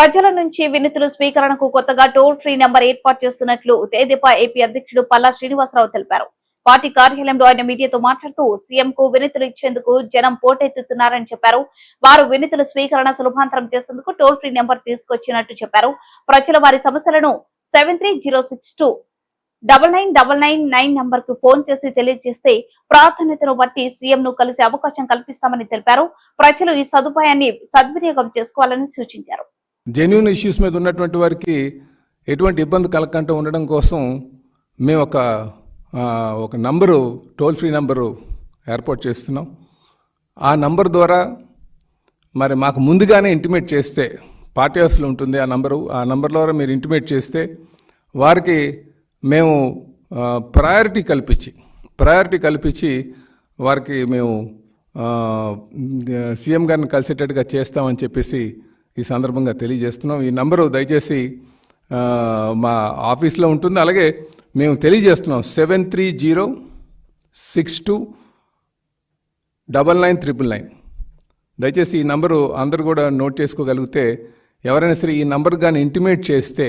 ప్రజల నుంచి వినతులు స్వీకరణకు కొత్తగా టోల్ ఫ్రీ నెంబర్ ఏర్పాటు చేస్తున్నట్లు తేదీపా ఏపీ అధ్యక్షుడు పల్లా శ్రీనివాసరావు తెలిపారు. పార్టీ కార్యాలయంలో ఆయన మీడియాతో మాట్లాడుతూ సీఎం కు వినతులు ఇచ్చేందుకు జనం పోటెత్తుతున్నారని చెప్పారు. వారు వినతుల స్వీకరణ సులభాంతరం చేసేందుకు టోల్ ఫ్రీ నెంబర్ తీసుకొచ్చినట్టు చెప్పారు. ప్రజల వారి సమస్యలను seven three zero six two double nine double nine nine నంబర్కు ఫోన్ చేసి తెలియజేస్తే ప్రాధాన్యతను బట్టి సీఎం ను కలిసే అవకాశం కల్పిస్తామని తెలిపారు. ప్రజలు ఈ సదుపాయాన్ని సద్వినియోగం చేసుకోవాలని సూచించారు. జెన్యున్ ఇష్యూస్ మీద ఉన్నటువంటి వారికి ఎటువంటి ఇబ్బంది కలగకుండా ఉండడం కోసం మేము ఒక ఒక నంబరు టోల్ ఫ్రీ నంబరు ఏర్పాటు చేస్తున్నాం. ఆ నంబర్ ద్వారా మరి మాకు ముందుగానే ఇంటిమేట్ చేస్తే పార్టీ హౌస్లో ఉంటుంది ఆ నంబరు ఆ నంబర్ ద్వారా మీరు ఇంటిమేట్ చేస్తే వారికి మేము ప్రయారిటీ కల్పించి ప్రయారిటీ కల్పించి వారికి మేము సీఎం గారిని కలిసేటట్టుగా చేస్తామని చెప్పేసి ఈ సందర్భంగా తెలియజేస్తున్నాం. ఈ నంబరు దయచేసి మా ఆఫీస్లో ఉంటుంది. అలాగే మేము తెలియజేస్తున్నాం seven three zero six two double nine triple nine. దయచేసి ఈ నంబరు అందరు కూడా నోట్ చేసుకోగలిగితే ఎవరైనా సరే ఈ నంబర్ కానీ ఇంటిమేట్ చేస్తే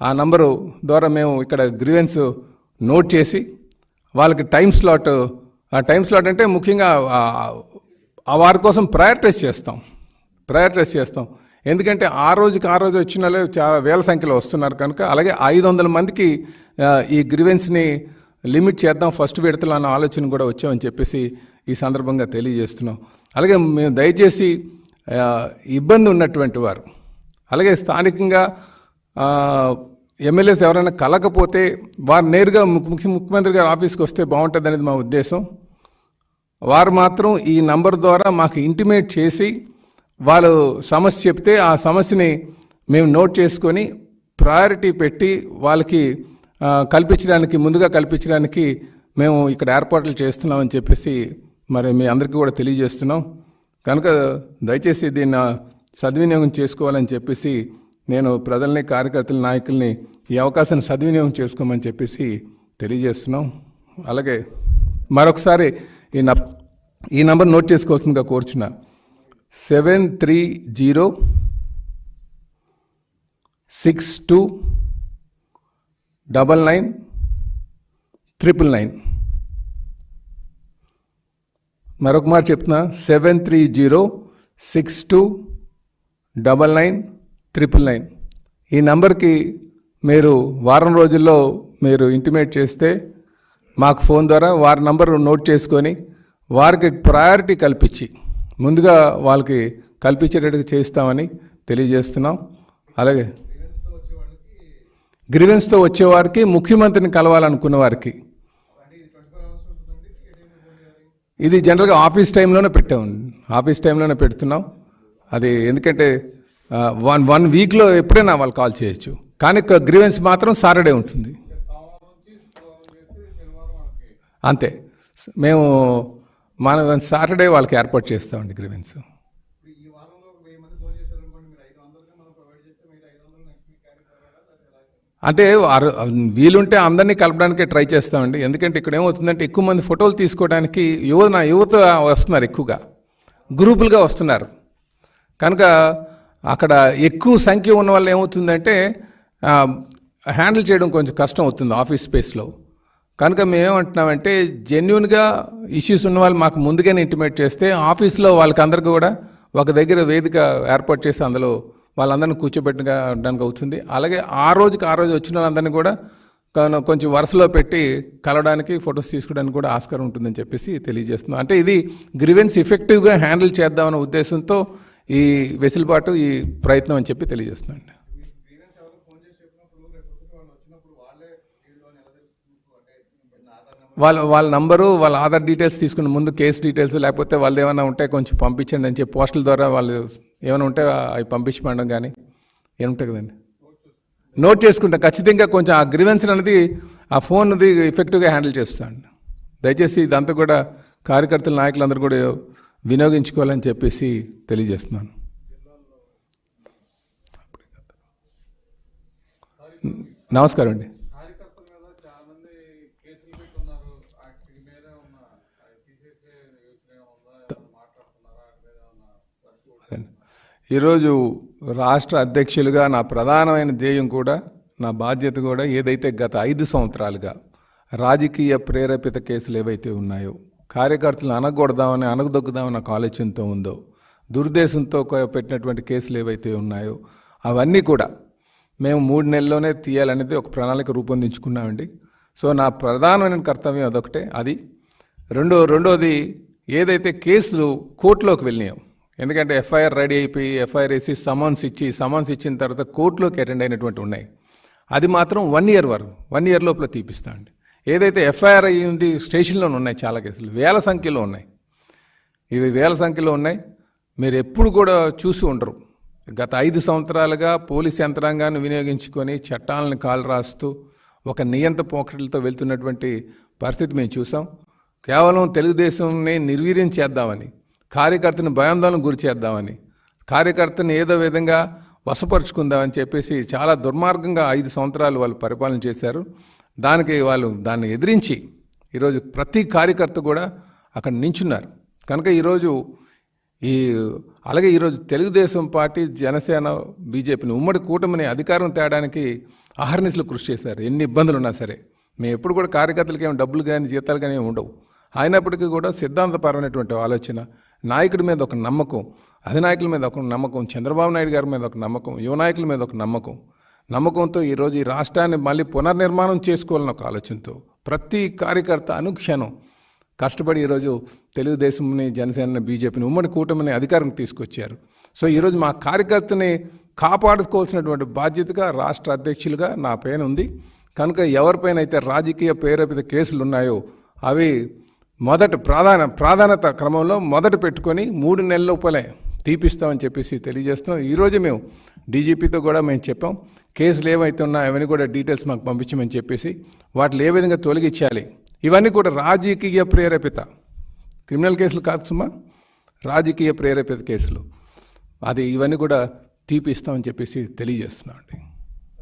ఆ నంబరు ద్వారా మేము ఇక్కడ గ్రీవెన్స్ నోట్ చేసి వాళ్ళకి టైం స్లాట్ ఆ టైం స్లాట్ అంటే ముఖ్యంగా ఆ వారి కోసం ప్రయారిటైజ్ చేస్తాం. ప్రయారిటైజ్ చేస్తాం. ఎందుకంటే ఆ రోజుకి ఆ రోజు వచ్చిన వాళ్ళు చాలా వేల సంఖ్యలో వస్తున్నారు కనుక అలాగే ఐదు వందల మందికి ఈ గ్రీవెన్స్ని లిమిట్ చేద్దాం ఫస్ట్ విడతలు అన్న ఆలోచన కూడా వచ్చామని చెప్పేసి ఈ సందర్భంగా తెలియజేస్తున్నాం. అలాగే మేము దయచేసి ఇబ్బంది ఉన్నటువంటి వారు అలాగే స్థానికంగా ఎమ్మెల్యేస్ ఎవరైనా కలకపోతే వారు నేరుగా ముఖ్య- ముఖ్యమంత్రి గారి ఆఫీస్కి వస్తే బాగుంటుంది అనేది మా ఉద్దేశం. వారు మాత్రం ఈ నంబర్ ద్వారా మాకు ఇంటిమేట్ చేసి వాళ్ళు సమస్య చెప్తే ఆ సమస్యని మేము నోట్ చేసుకొని ప్రయారిటీ పెట్టి వాళ్ళకి కల్పించడానికి ముందుగా కల్పించడానికి మేము ఇక్కడ ఏర్పాట్లు చేస్తున్నామని చెప్పేసి మరి మీ అందరికీ కూడా తెలియజేస్తున్నాం. కనుక దయచేసి దీన్ని సద్వినియోగం చేసుకోవాలని చెప్పేసి నేను ప్రజల్ని కార్యకర్తల నాయకుల్ని ఈ అవకాశాన్ని సద్వినియోగం చేసుకోమని చెప్పేసి తెలియజేస్తున్నాం. అలాగే మరొకసారి ఈ న ఈ నంబర్ నోట్ చేసుకోవాల్సిందిగా కోరుచున్నా. Seven three zero six two double nine triple nine. మరొక మాట చెప్తున్నా seven three zero six two double nine triple nine. ఈ నంబర్కి మీరు వారం రోజుల్లో మీరు ఇంటిమేట్ చేస్తే మాకు ఫోన్ ద్వారా వారి నంబర్ నోట్ చేసుకొని వారికి ప్రయారిటీ కల్పించి ముందుగా వాళ్ళకి కల్పించేటట్టుగా చేస్తామని తెలియజేస్తున్నాం. అలాగే గ్రీవెన్స్తో వచ్చేవారికి ముఖ్యమంత్రిని కలవాలనుకున్న వారికి. ఇది జనరల్గా ఆఫీస్ టైంలోనే పెట్టాం. ఆఫీస్ టైంలోనే పెడుతున్నాం. అది ఎందుకంటే వన్ వన్ వీక్లో ఎప్పుడైనా వాళ్ళు కాల్ చేయొచ్చు. కానీ గ్రీవెన్స్ మాత్రం సాటర్డే ఉంటుంది. అంతే. మేము మన సాటర్డే వాళ్ళకి ఏర్పాటు చేస్తామండి గ్రీవెన్స్. అంటే వారు- వీలుంటే అందరినీ కలపడానికే ట్రై చేస్తామండి. ఎందుకంటే ఇక్కడ ఏమవుతుందంటే ఎక్కువ మంది ఫోటోలు తీసుకోవడానికి యువత యువత వస్తున్నారు ఎక్కువగా. గ్రూపులుగా వస్తున్నారు. కనుక అక్కడ ఎక్కువ సంఖ్య ఉన్న వల్ల ఏమవుతుందంటే హ్యాండిల్ చేయడం కొంచెం కష్టం అవుతుంది ఆఫీస్ స్పేస్లో. కనుక మేమేమంటున్నామంటే జెన్యున్గా ఇష్యూస్ ఉన్న వాళ్ళు మాకు ముందుగానే ఇంటిమేట్ చేస్తే ఆఫీస్లో వాళ్ళకి అందరికీ కూడా ఒక దగ్గర వేదిక ఏర్పాటు చేసి అందులో వాళ్ళందరినీ కూర్చోబెట్టడానికి అవుతుంది. అలాగే ఆ రోజుకి ఆ రోజు వచ్చిన వాళ్ళందరినీ కూడా కొంచెం వరుసలో పెట్టి కలవడానికి ఫొటోస్ తీసుకోవడానికి కూడా ఆస్కారం ఉంటుందని చెప్పేసి తెలియజేస్తున్నాం. అంటే ఇది గ్రివెన్స్ ఎఫెక్టివ్గా హ్యాండిల్ చేద్దామనే ఉద్దేశంతో ఈ వెసులుబాటు ఈ ప్రయత్నం అని చెప్పి తెలియజేస్తున్నాను వాళ్ళ వాళ్ళ నంబరు వాళ్ళ ఆధార్ డీటెయిల్స్ తీసుకుని ముందు కేసు డీటెయిల్స్ లేకపోతే వాళ్ళు ఏమైనా ఉంటే కొంచెం పంపించండి అని చెప్పి పోస్టల్ ద్వారా వాళ్ళు ఏమైనా ఉంటే అవి పంపించమండం కానీ ఏముంటాయి కదండి? నోట్ చేసుకుంటా. ఖచ్చితంగా కొంచెం ఆ గ్రివెన్స్ అనేది ఆ ఫోన్ది ఎఫెక్టివ్గా హ్యాండిల్ చేస్తాను. దయచేసి ఇదంతా కూడా కార్యకర్తల నాయకులందరూ కూడా వినియోగించుకోవాలని చెప్పేసి తెలియజేస్తున్నాను. నమస్కారం అండి కార్యకర్తల మీద చాలా మంది కేసులు పెట్టున్నారు వాటి మీద ఉన్న అది తీసేసే యోచన ఉందా ఏమన్నా మాట్లాడుతున్నారా వాటి మీద ఏమన్నా పరిస్థితి అదండి. ఈరోజు రాష్ట్ర అధ్యక్షులుగా నా ప్రధానమైన ధ్యేయం కూడా నా బాధ్యత కూడా ఏదైతే గత ఐదు సంవత్సరాలుగా రాజకీయ ప్రేరేపిత కేసులు ఏవైతే ఉన్నాయో కార్యకర్తలను అనగొడదామని అనగదొక్కుదామని నాకు ఆలోచనతో ఉందో దుర్దేశంతో పెట్టినటువంటి కేసులు ఏవైతే ఉన్నాయో అవన్నీ కూడా మేము మూడు నెలల్లోనే తీయాలనేది ఒక ప్రణాళిక రూపొందించుకున్నామండి. సో నా ప్రధానమైన కర్తవ్యం అదొకటే. అది రెండో రెండోది ఏదైతే కేసులు కోర్టులోకి వెళ్ళినాయో ఎందుకంటే ఎఫ్ఐఆర్ రెడీ అయిపోయి ఎఫ్ఐఆర్ వేసి సమన్స్ ఇచ్చి సమన్స్ ఇచ్చిన తర్వాత కోర్టులోకి అటెండ్ అయినటువంటి ఉన్నాయి. అది మాత్రం వన్ ఇయర్ వరకు వన్ ఇయర్ లోపల తీపిస్తామండి ఏదైతే ఎఫ్ఐఆర్ అయ్యింది స్టేషన్లోనే ఉన్నాయి చాలా కేసులు వేల సంఖ్యలో ఉన్నాయి. ఇవి వేల సంఖ్యలో ఉన్నాయి. మీరు ఎప్పుడు కూడా చూసి ఉండరు. గత ఐదు సంవత్సరాలుగా పోలీస్ యంత్రాంగాన్ని వినియోగించుకొని చట్టాలను కాలు రాస్తూ ఒక నియంత పోకటలతో వెళ్తున్నటువంటి పరిస్థితి మేము చూసాం. కేవలం తెలుగుదేశంని నిర్వీర్యం చేద్దామని కార్యకర్తని భయాందోళన గురి చేద్దామని కార్యకర్తని ఏదో విధంగా వశపరుచుకుందామని చెప్పేసి చాలా దుర్మార్గంగా ఐదు సంవత్సరాలు వాళ్ళు పరిపాలన చేశారు. దానికి వాళ్ళు దాన్ని ఎదిరించి ఈరోజు ప్రతి కార్యకర్త కూడా అక్కడ నించున్నారు. కనుక ఈరోజు ఈ అలాగే ఈరోజు తెలుగుదేశం పార్టీ జనసేన బీజేపీని ఉమ్మడి కూటమిని అధికారం తేడానికి అహర్నిశలు కృషి చేశారు. ఎన్ని ఇబ్బందులు ఉన్నా సరే. మేము ఎప్పుడు కూడా కార్యకర్తలకి ఏమి డబ్బులు కానీ జీతాలు కానీ ఉండవు. అయినప్పటికీ కూడా సిద్ధాంతపరమైనటువంటి ఆలోచన నాయకుడి మీద ఒక నమ్మకం అధినాయకుల మీద ఒక నమ్మకం చంద్రబాబు నాయుడు గారి మీద ఒక నమ్మకం యువ నాయకుల మీద ఒక నమ్మకం. నమ్మకంతో ఈరోజు ఈ రాష్ట్రాన్ని మళ్ళీ పునర్నిర్మాణం చేసుకోవాలని ఒక ఆలోచనతో ప్రతి కార్యకర్త అనుక్షణం కష్టపడి ఈరోజు తెలుగుదేశంని జనసేన బీజేపీని ఉమ్మడి కూటమిని అధికారం తీసుకొచ్చారు. సో ఈరోజు మా కార్యకర్తని కాపాడుకోవాల్సినటువంటి బాధ్యతగా రాష్ట్ర అధ్యక్షులుగా నా పైన ఉంది కనుక ఎవరిపైన అయితే రాజకీయ ప్రేరేపిత కేసులు ఉన్నాయో అవి మొదట ప్రాధాన ప్రాధాన్యత క్రమంలో మొదట పెట్టుకొని మూడు నెలల లోపలే తీపిస్తామని చెప్పేసి తెలియజేస్తున్నాం. ఈరోజు మేము డీజీపీతో కూడా మేము చెప్పాం. కేసులు ఏవైతే ఉన్నాయో అవన్నీ కూడా డీటెయిల్స్ మాకు పంపించమని చెప్పేసి వాటిని ఏ విధంగా తొలగించాలి? ఇవన్నీ కూడా రాజకీయ ప్రేరేపిత. క్రిమినల్ కేసులు కాదు సుమా రాజకీయ ప్రేరేపిత కేసులు. అది ఇవన్నీ కూడా తీపిస్తామని చెప్పేసి తెలియజేస్తున్నాం అండి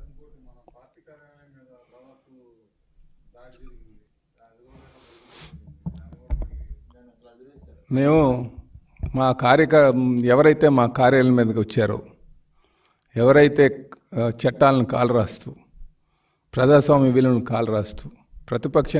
ఇంకోటి మన పార్టీ కార్యాలయం మీద దాదాపు దాడి జరిగింది అది కూడా దాన్ని కూడా మేము మా కార్యక ఎవరైతే మా కార్యాలయం మీదకి వచ్చారో ఎవరైతే చట్టాలను కాలు రాస్తూ ప్రజాస్వామ్య విలువలను కాలు రాస్తూ ప్రతిపక్ష